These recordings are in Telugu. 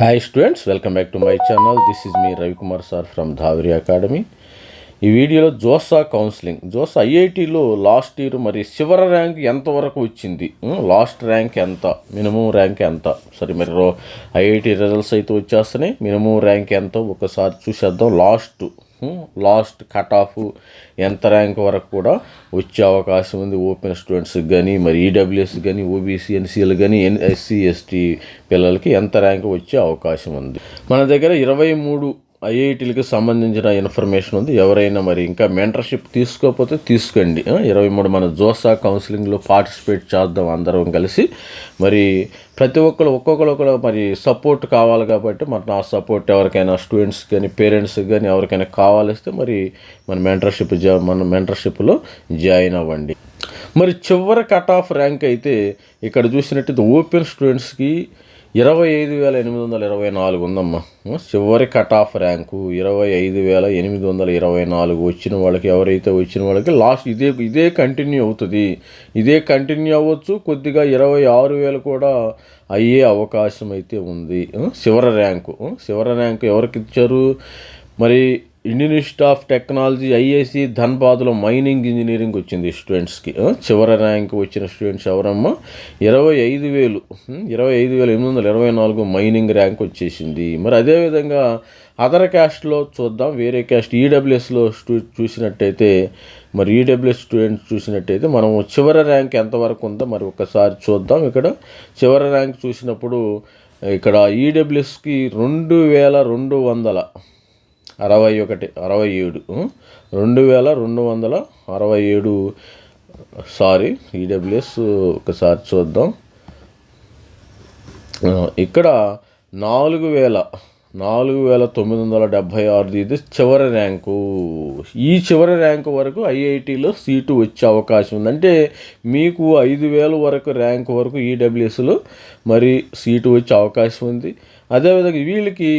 Hi students welcome back to my channel this is me Ravikumar sir from Dhavari academy ఈ వీడియోలో జోసా కౌన్సిలింగ్ జోసా ఐఐటిలో లాస్ట్ ఇయర్ మరి చివరి ర్యాంక్ ఎంతవరకు వచ్చింది లాస్ట్ ర్యాంక్ ఎంత? మినిమం ర్యాంక్ ఎంత? సరే మరి రో ఐఐటి రిజల్ట్స్ అయితే వచ్చేస్తున్నాయి. మినిమం ర్యాంక్ ఎంత? ఒకసారి చూసేద్దాం. లాస్ట్ లాస్ట్ కట్ ఆఫ్ ఎంత ర్యాంక్ వరకు కూడా వచ్చే అవకాశం ఉంది. ఓపెన్ స్టూడెంట్స్కి కానీ మరి ఈడబ్ల్యూఎస్ కానీ ఓబీసీ ఎన్సీఎల్ కానీ ఎన్ ఎస్సీ ఎస్టీ పిల్లలకి ఎంత ర్యాంక్ వచ్చే అవకాశం ఉంది. మన దగ్గర ఇరవై మూడు ఐఐటీలకు సంబంధించిన ఇన్ఫర్మేషన్ ఉంది. ఎవరైనా మరి ఇంకా మెంటర్షిప్ తీసుకోకపోతే తీసుకోండి. ఇరవై మూడు మన జోసా కౌన్సిలింగ్లో పార్టిసిపేట్ చేద్దాం అందరం కలిసి. మరి ప్రతి ఒక్కరు ఒక్కొక్కరు ఒకరు మరి సపోర్ట్ కావాలి కాబట్టి మరి నా సపోర్ట్ ఎవరికైనా స్టూడెంట్స్ కానీ పేరెంట్స్కి కానీ ఎవరికైనా కావాలిస్తే మరి మన మెంటర్షిప్ జా మన మెంటర్షిప్లో జాయిన్ అవ్వండి. మరి చివరి కట్ ఆఫ్ ర్యాంక్ అయితే ఇక్కడ చూసినట్టయితే ఓపెన్ స్టూడెంట్స్కి ఇరవై ఐదు వేల ఎనిమిది వందల ఇరవై నాలుగు ఉందమ్మా. చివరి కట్ ఆఫ్ ర్యాంకు ఇరవై ఐదు వేల ఎనిమిది వందల ఇరవై నాలుగు వచ్చిన వాళ్ళకి ఎవరైతే వచ్చిన వాళ్ళకి లాస్ట్ ఇదే ఇదే కంటిన్యూ అవుతుంది. ఇదే కంటిన్యూ అవ్వచ్చు కొద్దిగా ఇరవై ఆరు వేలు కూడా అయ్యే అవకాశం అయితే ఉంది. చివరి ర్యాంకు చివరి ర్యాంకు ఎవరికి ఇచ్చారు? మరి ఇండియన్ ఇన్స్టిట్యూట్ ఆఫ్ టెక్నాలజీ ఐఏసి ధన్బాద్లో మైనింగ్ ఇంజనీరింగ్ వచ్చింది స్టూడెంట్స్కి చివరి ర్యాంక్ వచ్చిన స్టూడెంట్స్ ఎవరమ్మా? ఇరవై ఐదు వేలు ఇరవై ఐదు వేల ఎనిమిది వందల ఇరవై నాలుగు మైనింగ్ ర్యాంక్ వచ్చేసింది. మరి అదేవిధంగా అదర్ క్యాస్ట్లో చూద్దాం. వేరే క్యాస్ట్ ఈడబ్ల్యూఎస్లో స్టూ చూసినట్టయితే మరి ఈడబ్ల్యూఎస్ స్టూడెంట్స్ చూసినట్టయితే మనం చివరి ర్యాంక్ ఎంతవరకు ఉందో మరి ఒకసారి చూద్దాం. ఇక్కడ చివరి ర్యాంక్ చూసినప్పుడు ఇక్కడ ఈడబ్ల్యూఎస్కి రెండు వేల రెండు వందల అరవై ఒకటి అరవై ఏడు రెండు వేల రెండు వందల అరవై ఏడు. సారీ ఈడబ్ల్యూఎస్ ఒకసారి చూద్దాం. ఇక్కడ నాలుగు వేల నాలుగు వేల తొమ్మిది వందల డెబ్భై ఆరుది ఇది చివరి ర్యాంకు. ఈ చివరి ర్యాంకు వరకు ఐఐటిలో సీటు వచ్చే అవకాశం ఉంది. అంటే మీకు ఐదు వేల వరకు ర్యాంక్ వరకు ఈడబ్ల్యూఎస్లో మరి సీటు వచ్చే అవకాశం ఉంది. అదేవిధంగా వీళ్ళకి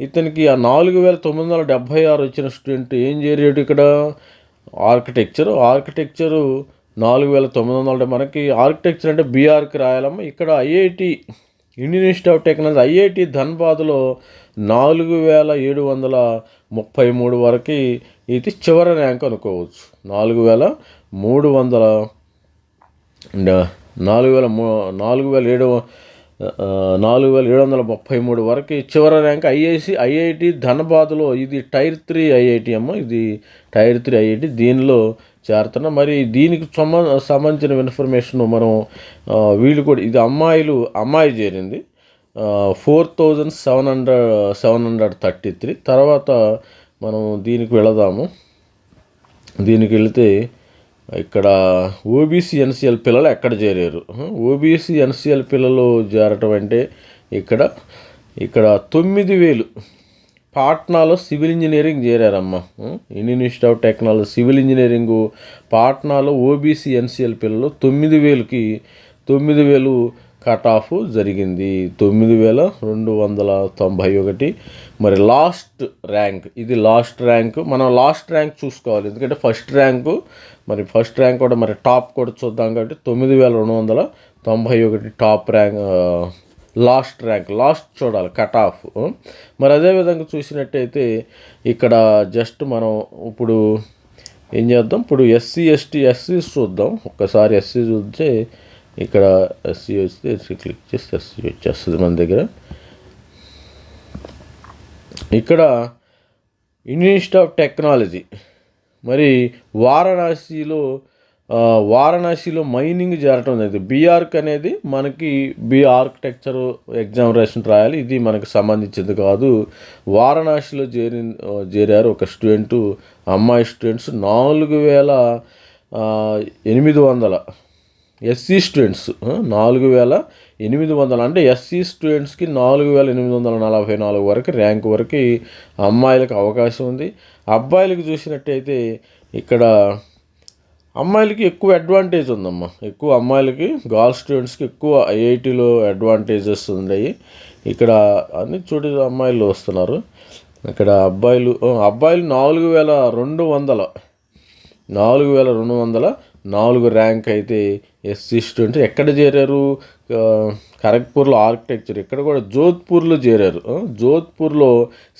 ఇతనికి ఆ నాలుగు వేల తొమ్మిది వందల డెబ్భై ఆరు వచ్చిన స్టూడెంట్ ఏం చేరాడు ఇక్కడ? ఆర్కిటెక్చర్. ఆర్కిటెక్చరు నాలుగు వేల తొమ్మిది వందల మనకి ఆర్కిటెక్చర్ అంటే బీఆర్కి రాయాలమ్మ. ఇక్కడ IIT Indian Institute of Technology IIT ధన్బాద్లో నాలుగు వేల ఏడు వందల ముప్పై మూడు వరకు ఇది చివరి ర్యాంక్ అనుకోవచ్చు. నాలుగు వేల మూడు వందల నాలుగు వేల మూ నాలుగు వేల ఏడు నాలుగు వేల ఏడు వందల ముప్పై మూడు వరకు చివరి ర్యాంక్ ఐఐసి ఐఐటి ధనబాద్లో. ఇది టైర్ త్రీ ఐఐటి అమ్మ. ఇది టైర్ త్రీ ఐఐటి. దీనిలో చేరుతున్నా మరి దీనికి సంబ సంబంధించిన ఇన్ఫర్మేషన్ మనం వీళ్ళు కూడా ఇది అమ్మాయిలు అమ్మాయి చేరింది. Four thousand seven hundred seven hundred thirty three. తర్వాత మనం దీనికి వెళదాము. దీనికి వెళితే ఇక్కడ ఓబీసీ ఎన్సీఎల్ పిల్లలు ఎక్కడ చేరారు? ఓబీసీ ఎన్సీఎల్ పిల్లలు చేరటం అంటే ఇక్కడ ఇక్కడ తొమ్మిది వేలు పాట్నాలో civil engineering చేరారమ్మా. Indian Institute of Technology civil engineering పాట్నాలో OBC NCL పిల్లలు తొమ్మిది వేలుకి తొమ్మిది వేలు కటాఫ్ జరిగింది తొమ్మిది వేల రెండు వందల తొంభై ఒకటి. మరి లాస్ట్ ర్యాంక్ ఇది లాస్ట్ ర్యాంక్. మనం లాస్ట్ ర్యాంక్ చూసుకోవాలి ఎందుకంటే ఫస్ట్ ర్యాంకు మరి ఫస్ట్ ర్యాంక్ కూడా మరి టాప్ కూడా చూద్దాం కాబట్టి తొమ్మిది వేల రెండు వందల తొంభై ఒకటి top rank last rank last చూడాలి కట్ ఆఫ్. మరి అదేవిధంగా చూసినట్టయితే ఇక్కడ జస్ట్ మనం ఇప్పుడు ఏం చేద్దాం ఇప్పుడు ఎస్సీ ఎస్టీ ఎస్సీ చూద్దాం. ఒక్కసారి ఎస్సీ చూస్తే ఇక్కడ ఎస్సీ వస్తే ఎస్సీ క్లిక్ చేస్తే ఎస్సీ వచ్చేస్తుంది మన దగ్గర. ఇక్కడ ఇన్స్టిట్యూట్ ఆఫ్ టెక్నాలజీ మరి వారణాసిలో వారణాసిలో మైనింగ్ జరగటం అనేది బీఆర్క్ అనేది మనకి బి ఆర్కిటెక్చర్ ఎగ్జామినేషన్ రాయాలి. ఇది మనకు సంబంధించింది కాదు. వారణాసిలో చేరి చేరారు ఒక స్టూడెంట్ అమ్మాయి స్టూడెంట్స్ నాలుగు వేల ఎనిమిది వందల. ఎస్సీ స్టూడెంట్స్ నాలుగు వేల ఎనిమిది వందల అంటే ఎస్సీ స్టూడెంట్స్కి నాలుగు వేల ఎనిమిది వందల నలభై నాలుగు వరకు ర్యాంక్ వరకు అమ్మాయిలకు అవకాశం ఉంది. అబ్బాయిలకు చూసినట్టయితే ఇక్కడ అమ్మాయిలకి ఎక్కువ అడ్వాంటేజ్ ఉందమ్మా. ఎక్కువ అమ్మాయిలకి గర్ల్ స్టూడెంట్స్కి ఎక్కువ ఐఐటీలో అడ్వాంటేజెస్ ఉన్నాయి ఇక్కడ అన్ని చోటు అమ్మాయిలు వస్తున్నారు. ఇక్కడ అబ్బాయిలు అబ్బాయిలు నాలుగు వేల రెండు వందల నాలుగు వేల రెండు వందల నాలుగు ర్యాంక్ అయితే ఎస్సీ స్టూడెంట్ ఎక్కడ చేరారు? ఖరగ్పూర్లో ఆర్కిటెక్చర్ ఇక్కడ కూడా జోధ్పూర్లో చేరారు. జోధ్పూర్లో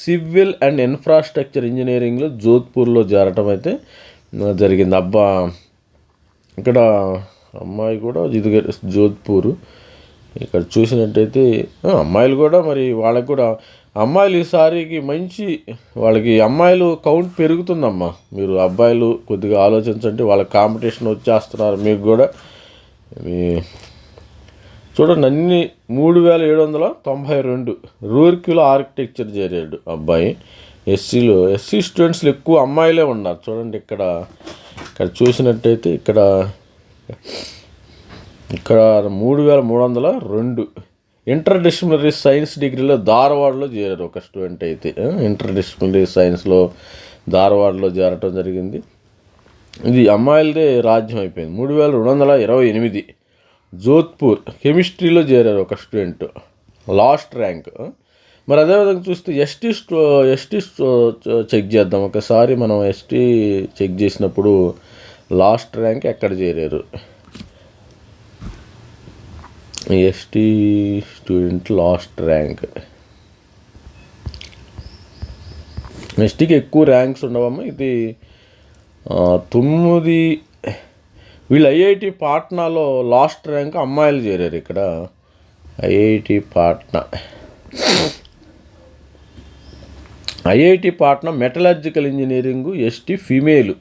సివిల్ అండ్ ఇన్ఫ్రాస్ట్రక్చర్ ఇంజనీరింగ్లో జోధ్పూర్లో చేరటం అయితే జరిగింది. అబ్బా ఇక్కడ అమ్మాయి కూడా ఇది జోధ్పూర్. ఇక్కడ చూసినట్టయితే అమ్మాయిలు కూడా మరి వాళ్ళకి కూడా అమ్మాయిలు ఈసారికి మంచి వాళ్ళకి అమ్మాయిలు కౌంట్ పెరుగుతుందమ్మా. మీరు అబ్బాయిలు కొద్దిగా ఆలోచించండి వాళ్ళ కాంపిటీషన్ వచ్చేస్తున్నారు మీకు కూడా. మీ- చూడండి అన్ని మూడు వేల ఏడు వందల తొంభై రెండు. రూర్కిలో ఆర్కిటెక్చర్ చేరాడు అబ్బాయి. ఎస్సీలో ఎస్సీ స్టూడెంట్స్లు ఎక్కువ అమ్మాయిలే ఉన్నారు. చూడండి ఇక్కడ ఇక్కడ చూసినట్టయితే ఇక్కడ ఇక్కడ మూడు వేల మూడు వందల రెండు. ఇంటర్ డిసిప్లినరీ సైన్స్ డిగ్రీలో ధారవాడలో చేరారు ఒక స్టూడెంట్ అయితే. ఇంటర్ డిసిప్లినరీ సైన్స్లో ధారవాడలో చేరటం జరిగింది. ఇది అమ్మాయిలదే రాజ్యం అయిపోయింది. మూడు వేల రెండు వందల ఇరవై ఎనిమిది జోధ్పూర్ కెమిస్ట్రీలో చేరారు ఒక స్టూడెంట్. Last rank. మరి అదేవిధంగా చూస్తే ఎస్టీ స్టో ఎస్టీ చెక్ చేద్దాం. ఒకసారి మనం ఎస్టీ చెక్ చేసినప్పుడు లాస్ట్ ర్యాంక్ ఎక్కడ చేరారు? ఎస్టీ స్టూడెంట్ లాస్ట్ ర్యాంక్ ఎస్టీకి ఎక్కువ ర్యాంక్స్ ఉండవమ్మా. ఇది తొమ్మిది వీళ్ళు ఐఐటి పాట్నాలో లాస్ట్ ర్యాంక్ అమ్మాయిలు చేరారు ఇక్కడ. IIT Patna. IIT Patna metallurgical engineering ST female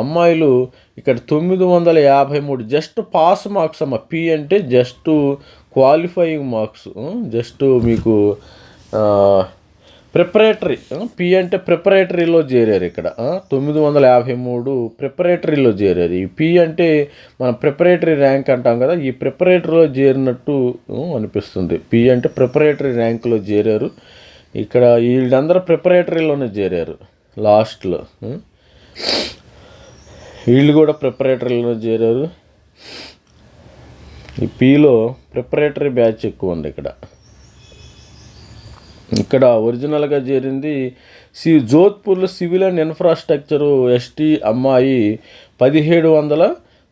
అమ్మాయిలు ఇక్కడ తొమ్మిది వందల యాభై మూడు జస్ట్ పాస్ మార్క్స్ అమ్మ. పి అంటే జస్ట్ క్వాలిఫైయింగ్ మార్క్స్. జస్ట్ మీకు ప్రిపరేటరీ. పి అంటే ప్రిపరేటరీలో చేరారు ఇక్కడ. తొమ్మిది వందల యాభై మూడు ప్రిపరేటరీలో చేరారు. ఈ పి అంటే మన ప్రిపరేటరీ ర్యాంక్ అంటాం కదా ఈ ప్రిపరేటరీలో చేరినట్టు అనిపిస్తుంది. పి అంటే ప్రిపరేటరీ ర్యాంక్లో చేరారు. ఇక్కడ వీళ్ళందరూ ప్రిపరేటరీలోనే చేరారు. లాస్ట్లో. వీళ్ళు కూడా ప్రిపరేటరీలో చేరారు. ఈ పీలో ప్రిపరేటరీ బ్యాచ్ ఎక్కువ ఉంది ఇక్కడ. ఇక్కడ ఒరిజినల్గా చేరింది సి జోధ్పూర్లో సివిల్ అండ్ ఇన్ఫ్రాస్ట్రక్చరు ఎస్టీ అమ్మాయి పదిహేడు వందల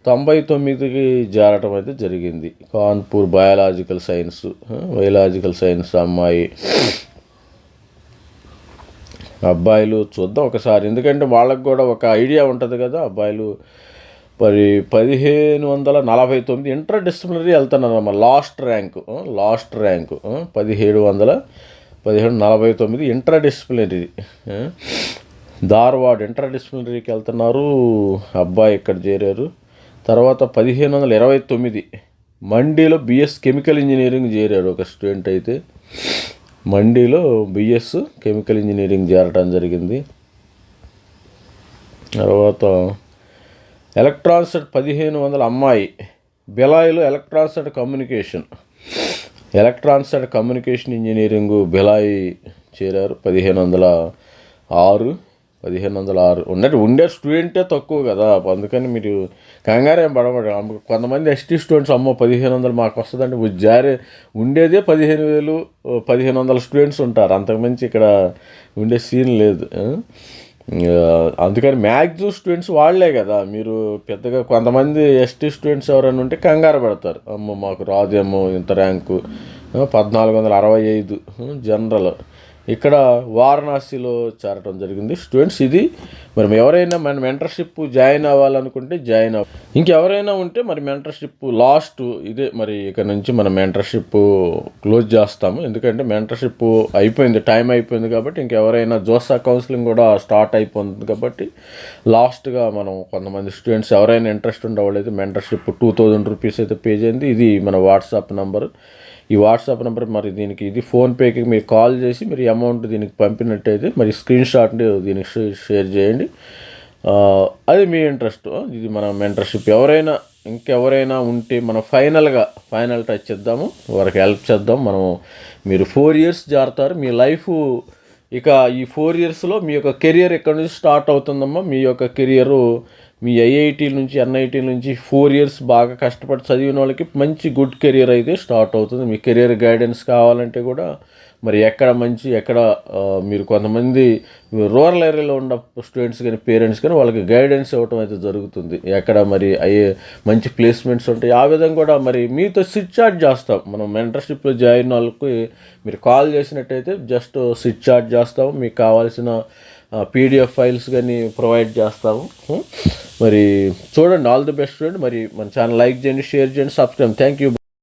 తొంభై తొమ్మిదికి చేరటం అయితే జరిగింది. Kanpur biological science biological science అమ్మాయి. అబ్బాయిలు చూద్దాం ఒకసారి. ఎందుకంటే వాళ్ళకి కూడా ఒక ఐడియా ఉంటుంది కదా అబ్బాయిలు మరి పదిహేను వందల నలభై తొమ్మిది ఇంటర్ డిసిప్లినరీ వెళ్తున్నారమ్మా లాస్ట్ ర్యాంకు లాస్ట్ ర్యాంకు పదిహేడు వందల పదిహేడు నలభై తొమ్మిది ఇంటర్ డిసిప్లినరీ ధార్వాడ్ ఇంటర్ డిసిప్లినరీకి వెళ్తున్నారు. అబ్బాయి ఇక్కడ చేరారు. తర్వాత పదిహేను వందల ఇరవై తొమ్మిది మండీలో బిఎస్ కెమికల్ ఇంజనీరింగ్ చేరాడు ఒక స్టూడెంట్ అయితే. మండీలో బిఎస్ కెమికల్ ఇంజనీరింగ్ చేరటం జరిగింది. తర్వాత ఎలక్ట్రాన్స్ పదిహేను వందల అమ్మాయి. బిలాయిలో electronics and communication. Electronics and communication engineering Bhilai చేరారు. పదిహేను వందల ఆరు. పదిహేను వందల ఆరు ఉన్నట్టు ఉండే స్టూడెంటే తక్కువ కదా. అందుకని మీరు కంగారు ఏం పడబడి కొంతమంది ఎస్టీ స్టూడెంట్స్ అమ్మో పదిహేను వందలు మాకు వస్తుందంటే ఉ- జారే ఉండేదే పదిహేను వేలు పదిహేను వందల స్టూడెంట్స్ ఉంటారు. అంతకుమించి ఇక్కడ ఉండే సీన్ లేదు. అందుకని మ్యాక్సిమం స్టూడెంట్స్ వాళ్ళే కదా. మీరు పెద్దగా కొంతమంది ఎస్టీ స్టూడెంట్స్ ఎవరైనా ఉంటే కంగారు పడతారు. అమ్మో మాకు రాదేమో ఇంత ర్యాంకు పద్నాలుగు వందల అరవై ఐదు జనరల్ ఇక్కడ వారణాసిలో చేరటం జరిగింది. స్టూడెంట్స్ ఇది మరి ఎవరైనా మన మెంటర్షిప్ జాయిన్ అవ్వాలనుకుంటే జాయిన్ అవ్వ ఇంకెవరైనా ఉంటే మరి మెంటర్షిప్ లాస్ట్ ఇదే మరి ఇక్కడ నుంచి మనం మెంటర్షిప్ క్లోజ్ చేస్తాము. ఎందుకంటే మెంటర్షిప్ అయిపోయింది టైం అయిపోయింది కాబట్టి ఇంకెవరైనా జోసా కౌన్సిలింగ్ కూడా స్టార్ట్ అయిపోతుంది కాబట్టి లాస్ట్గా మనం కొంతమంది స్టూడెంట్స్ ఎవరైనా ఇంట్రెస్ట్ ఉండే వాళ్ళైతే మెంటర్షిప్ టూ థౌజండ్ రూపీస్ అయితే పే చేయండి. ఇది మన వాట్సాప్ నెంబర్ ఈ వాట్సాప్ నెంబర్ మరి దీనికి ఇది ఫోన్పేకి మీరు కాల్ చేసి మీరు అమౌంట్ దీనికి పంపినట్టయితే మరి స్క్రీన్ షాట్ని దీనికి షేర్ చేయండి. అది మీ ఇంట్రెస్ట్. ఇది మన మెంటర్షిప్. ఎవరైనా ఇంకెవరైనా ఉంటే మనం ఫైనల్గా ఫైనల్ టచ్ చేద్దాము. వారికి హెల్ప్ చేద్దాం. మనం మీరు ఫోర్ ఇయర్స్ జారుతారు. మీ లైఫ్ ఇక ఈ ఫోర్ ఇయర్స్లో మీ యొక్క కెరియర్ ఎక్కడి నుంచి స్టార్ట్ అవుతుందమ్మా? మీ యొక్క కెరియరు మీ ఐఐటీ నుంచి ఎన్ఐటీ నుంచి ఫోర్ ఇయర్స్ బాగా కష్టపడి చదివిన వాళ్ళకి మంచి గుడ్ కెరియర్ అయితే స్టార్ట్ అవుతుంది. మీ కెరియర్ గైడెన్స్ కావాలంటే కూడా మరి ఎక్కడ మంచి ఎక్కడ మీరు కొంతమంది రూరల్ ఏరియాలో ఉన్న స్టూడెంట్స్ కానీ పేరెంట్స్ కానీ వాళ్ళకి గైడెన్స్ ఇవ్వటం అయితే జరుగుతుంది. ఎక్కడ మరి అయ్యే మంచి ప్లేస్మెంట్స్ ఉంటాయి. ఆ విధంగా కూడా మరి మీతో సిట్ చార్ట్ చేస్తాం. మనం మెంటర్షిప్లో జాయిన్ వాళ్ళకి మీరు కాల్ చేసినట్టయితే జస్ట్ సిట్ చార్ట్ చేస్తాం. మీకు కావాల్సిన పీడిఎఫ్ ఫైల్స్ కానీ ప్రొవైడ్ చేస్తాము. మరి చూడండి ఆల్ ది బెస్ట్ ఫ్రెండ్ మరి మన ఛానల్ లైక్ చేయండి షేర్ చేయండి సబ్స్క్రైబ్ థ్యాంక్ యూ